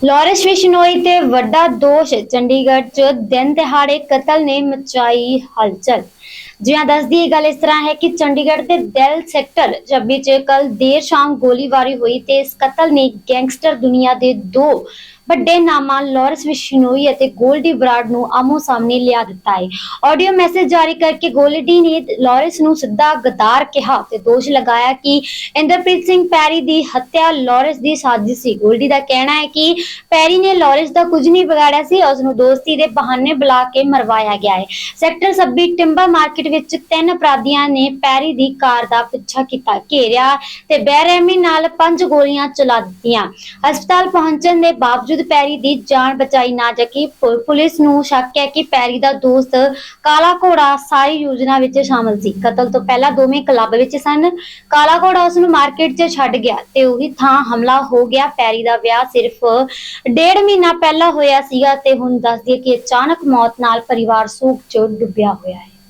Lawrence Bishnoi ਤੇ ਵੱਡਾ ਦੋਸ਼, ਚੰਡੀਗੜ੍ਹ 'ਚ ਦਿਨ ਦਿਹਾੜੇ ਕਤਲ ਨੇ ਮਚਾਈ ਹਲਚਲ। ਜਿਵੇਂ ਦੱਸਦੀ ਇਹ ਗੱਲ ਇਸ ਤਰ੍ਹਾਂ ਹੈ ਕਿ ਚੰਡੀਗੜ੍ਹ ਦੇ ਦਿਲ ਸੈਕਟਰ 26 'ਚ ਕੱਲ ਦੇਰ ਸ਼ਾਮ ਗੋਲੀਬਾਰੀ ਹੋਈ ਤੇ ਇਸ ਕਤਲ ਨੇ ਗੈਂਗਸਟਰ ਦੁਨੀਆ ਦੇ ਦੋ ਵੱਡੇ ਨਾਮਾਂ ਲਾਰੈਂਸ ਵਿਸ਼ਨੋਈ ਅਤੇ ਗੋਲਡੀ ਬਰਾਡ ਨੂੰ ਆਮੋ ਸਾਹਮਣੇ ਲਿਆ ਦਿੱਤਾ ਹੈ। ਆਡੀਓ ਮੈਸੇਜ ਜਾਰੀ ਕਰਕੇ ਗੋਲਡੀ ਨੇ ਲਾਰੈਂਸ ਨੂੰ ਸਿੱਧਾ ਗਦਾਰ ਕਿਹਾ ਤੇ ਦੋਸ਼ ਲਗਾਇਆ ਕਿ ਇੰਦਰਪ੍ਰੀਤ ਸਿੰਘ ਪੈਰੀ ਦੀ ਹੱਤਿਆ ਲਾਰੈਂਸ ਦੀ ਸਾਜ਼ਿਸ਼ ਸੀ। ਗੋਲਡੀ ਦਾ ਕਹਿਣਾ ਹੈ ਕਿ ਪੈਰੀ ਨੇ ਲਾਰੈਂਸ ਦਾ ਕੁਝ ਨਹੀਂ ਵਿਗਾੜਿਆ ਸੀ, ਉਸ ਨੂੰ ਦੋਸਤੀ ਦੇ ਬਹਾਨੇ ਬੁਲਾ ਕੇ ਮਰਵਾਇਆ ਗਿਆ ਹੈ। ਸੈਕਟਰ 26 ਟਿੰਬਾ ਮਾਰਕੀਟ ਵਿੱਚ ਤਿੰਨ ਅਪਰਾਧੀਆਂ ਨੇ ਪੈਰੀ ਦੀ ਕਾਰ ਦਾ ਪਿੱਛਾ ਕੀਤਾ, ਘੇਰਿਆ ਤੇ ਬੇਰਹਿਮੀ ਨਾਲ ਪੰਜ ਗੋਲੀਆਂ ਚਲਾ ਦਿੱਤੀਆਂ। ਹਸਪਤਾਲ ਪਹੁੰਚਣ ਦੇ ਬਾਵਜੂਦ ਪੈਰੀ ਦੀ ਜਾਨ ਬਚਾਈ ਨਾ ਸਕੀ ਪੁਲਿਸ ਨੂੰ ਸ਼ੱਕ ਹੈ ਕਿ ਪੈਰੀ ਦਾ ਦੋਸਤ ਕਾਲਾ ਘੋੜਾ ਸਾਰੀ ਯੋਜਨਾ ਵਿੱਚ ਸ਼ਾਮਲ ਸੀ। ਕਤਲ ਤੋਂ ਪਹਿਲਾਂ ਦੋਵੇਂ ਕਲੱਬ ਵਿੱਚ ਸਨ। ਕਾਲਾ ਘੋੜਾ ਉਸ ਨੂੰ ਮਾਰਕੀਟ 'ਚ ਛੱਡ ਗਿਆ ਤੇ ਉਹੀ ਥਾਂ ਹਮਲਾ ਹੋ ਗਿਆ। ਪੈਰੀ ਦਾ ਵਿਆਹ ਸਿਰਫ ਡੇਢ ਮਹੀਨਾ ਪਹਿਲਾਂ ਹੋਇਆ ਸੀਗਾ ਤੇ ਹੁਣ ਦੱਸਦੀ ਹੈ ਕਿ ਅਚਾਨਕ ਮੌਤ ਨਾਲ ਪਰਿਵਾਰ ਸੋਗ 'ਚ ਡੁੱਬਿਆ ਹੋਇਆ ਹੈ।